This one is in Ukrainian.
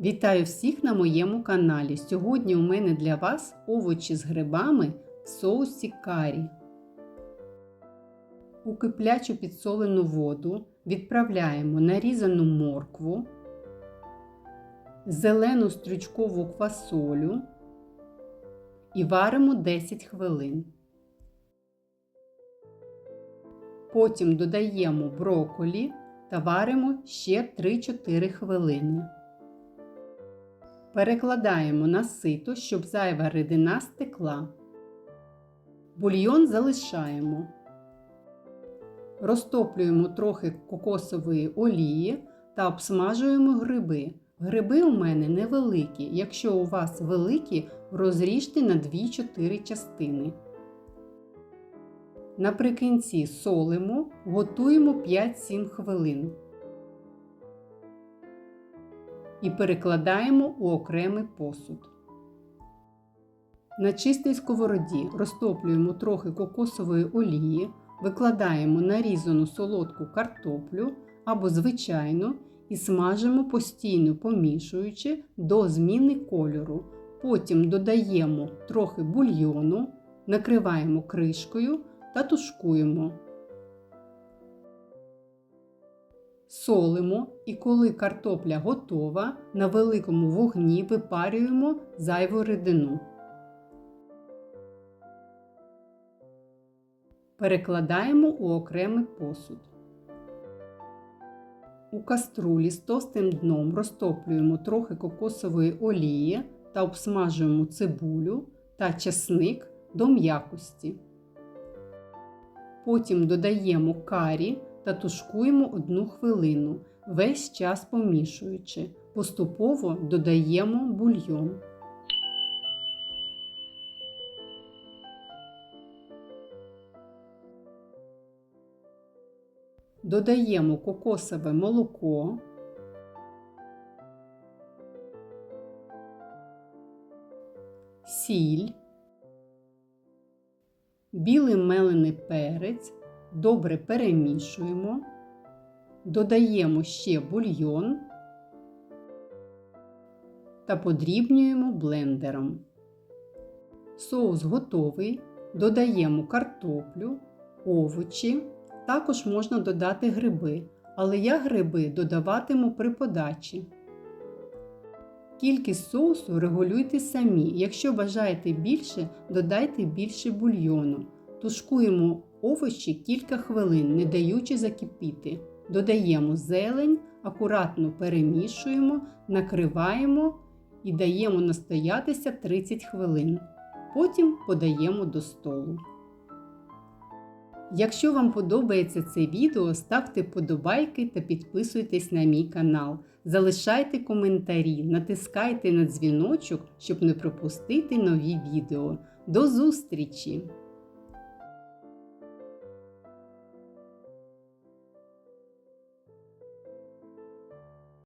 Вітаю всіх на моєму каналі. Сьогодні у мене для вас овочі з грибами в соусі карі. У киплячу підсолену воду відправляємо нарізану моркву, зелену стручкову квасолю і варимо 10 хвилин. Потім додаємо брокколі та варимо ще 3-4 хвилини. Перекладаємо на сито, щоб зайва рідина стекла. Бульйон залишаємо. Розтоплюємо трохи кокосової олії та обсмажуємо гриби. Гриби у мене невеликі. Якщо у вас великі, розріжте на 2-4 частини. Наприкінці солимо, готуємо 5-7 хвилин і перекладаємо у окремий посуд. На чистій сковороді розтоплюємо трохи кокосової олії, викладаємо нарізану солодку картоплю або звичайну і смажимо постійно помішуючи до зміни кольору. Потім додаємо трохи бульйону, накриваємо кришкою та тушкуємо. Солимо і коли картопля готова, на великому вогні випарюємо зайву рідину. Перекладаємо у окремий посуд. У каструлі з товстим дном розтоплюємо трохи кокосової олії та обсмажуємо цибулю та чесник до м'якості. Потім додаємо карі та тушкуємо 1 хвилину, весь час помішуючи. Поступово додаємо бульйон. Додаємо кокосове молоко. Сіль, білий мелений перець, добре перемішуємо, додаємо ще бульйон та подрібнюємо блендером. Соус готовий, додаємо картоплю, овочі, також можна додати гриби, але я гриби додаватиму при подачі. Кількість соусу регулюйте самі. Якщо бажаєте більше, додайте більше бульйону. Тушкуємо овочі кілька хвилин, не даючи закипіти. Додаємо зелень, акуратно перемішуємо, накриваємо і даємо настоятися 30 хвилин. Потім подаємо до столу. Якщо вам подобається це відео, ставте вподобайки та підписуйтесь на мій канал. Залишайте коментарі, натискайте на дзвіночок, щоб не пропустити нові відео. До зустрічі!